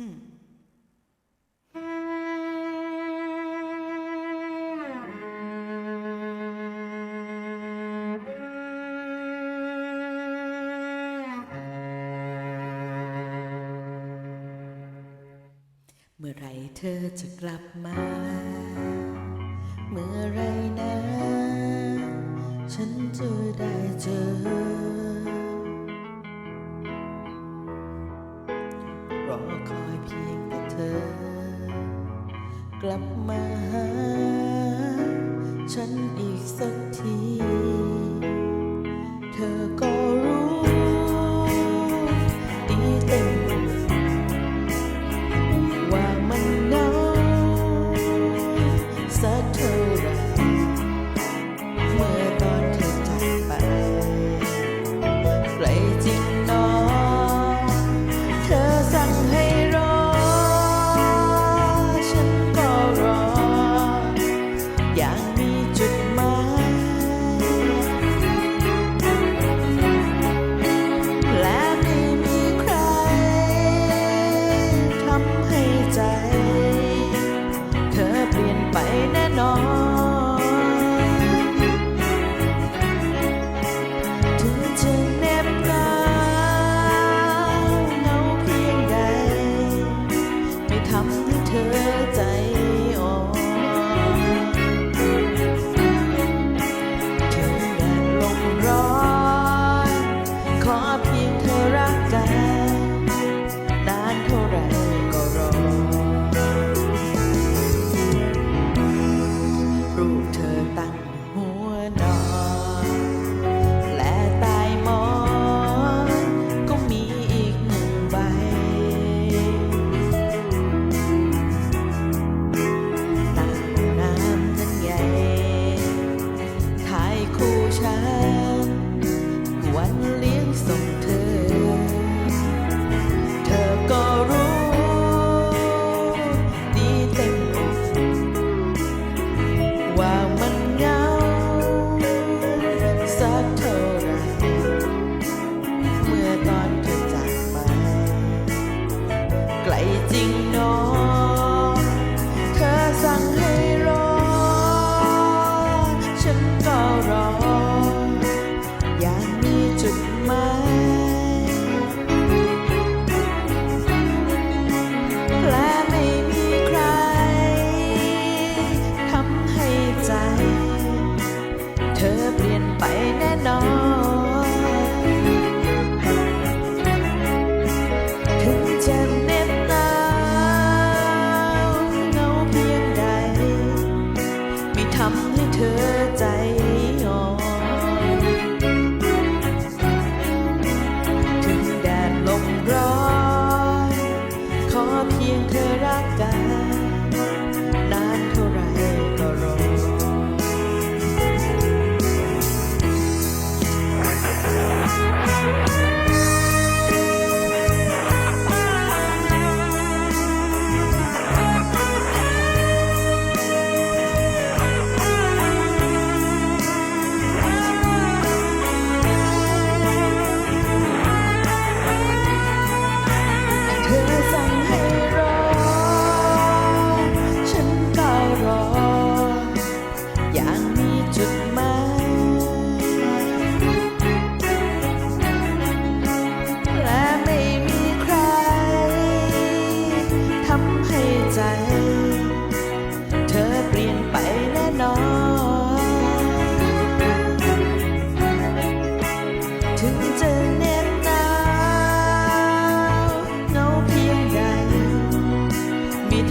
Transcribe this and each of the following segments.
เมื่อไรเธอจะกลับมา เมื่อไรนะ ฉันจะได้เจอ รอคอยเพียงแต่เธอ กลับมาหา ฉันอีกสักที จริงเนาะเธอสั่งให้รอ ฉันก็รอ อย่างมีจุดหมาย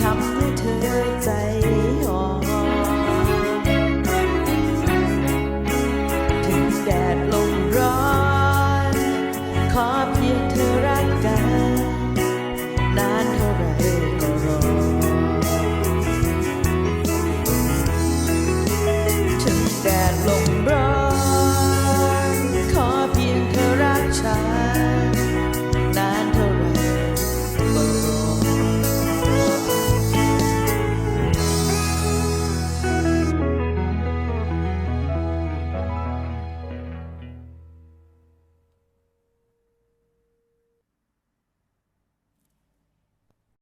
ทำให้เธอใจอ่อนถึงแดด